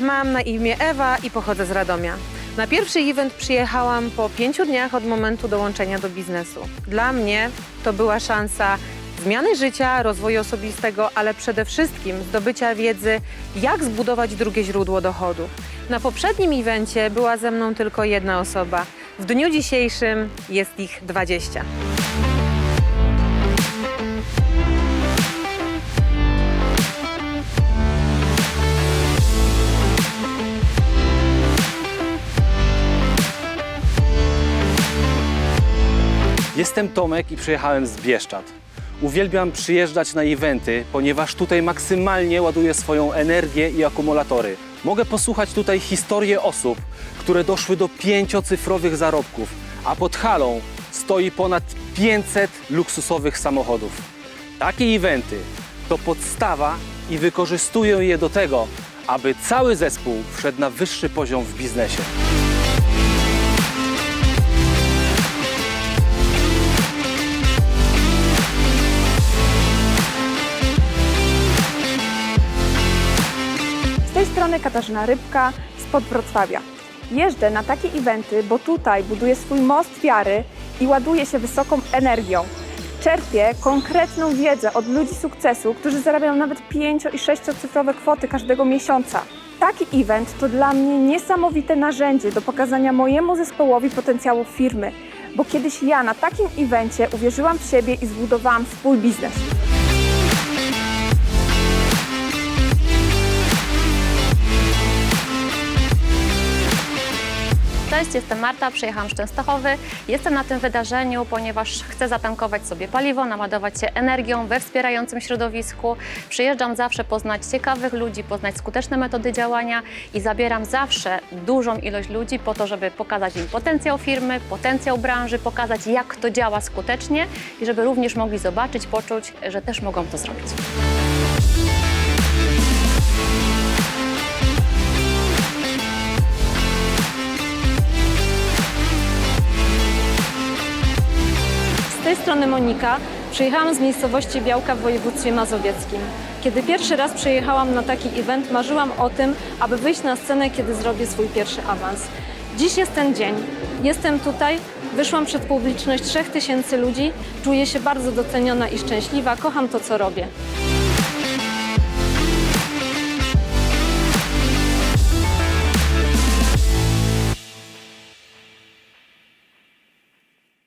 Mam na imię Ewa i pochodzę z Radomia. Na pierwszy event przyjechałam po pięciu dniach od momentu dołączenia do biznesu. Dla mnie to była szansa zmiany życia, rozwoju osobistego, ale przede wszystkim zdobycia wiedzy, jak zbudować drugie źródło dochodu. Na poprzednim evencie była ze mną tylko jedna osoba. W dniu dzisiejszym jest ich 20. Jestem Tomek i przyjechałem z Bieszczad. Uwielbiam przyjeżdżać na eventy, ponieważ tutaj maksymalnie ładuję swoją energię i akumulatory. Mogę posłuchać tutaj historie osób, które doszły do pięciocyfrowych zarobków, a pod halą stoi ponad 500 luksusowych samochodów. Takie eventy to podstawa i wykorzystuję je do tego, aby cały zespół wszedł na wyższy poziom w biznesie. Strony Katarzyna Rybka spod Wrocławia. Jeżdżę na takie eventy, bo tutaj buduję swój most wiary i ładuję się wysoką energią. Czerpię konkretną wiedzę od ludzi sukcesu, którzy zarabiają nawet 5 i 6 cyfrowe kwoty każdego miesiąca. Taki event to dla mnie niesamowite narzędzie do pokazania mojemu zespołowi potencjału firmy, bo kiedyś ja na takim evencie uwierzyłam w siebie i zbudowałam swój biznes. Cześć, jestem Marta, przyjechałam z Częstochowy. Jestem na tym wydarzeniu, ponieważ chcę zatankować sobie paliwo, naładować się energią we wspierającym środowisku. Przyjeżdżam zawsze poznać ciekawych ludzi, poznać skuteczne metody działania i zabieram zawsze dużą ilość ludzi po to, żeby pokazać im potencjał firmy, potencjał branży, pokazać jak to działa skutecznie i żeby również mogli zobaczyć, poczuć, że też mogą to zrobić. Strony Monika. Przyjechałam z miejscowości Białka w województwie mazowieckim. Kiedy pierwszy raz przyjechałam na taki event, marzyłam o tym, aby wyjść na scenę, kiedy zrobię swój pierwszy awans. Dziś jest ten dzień. Jestem tutaj, wyszłam przed publiczność 3000 ludzi, czuję się bardzo doceniona i szczęśliwa, kocham to, co robię.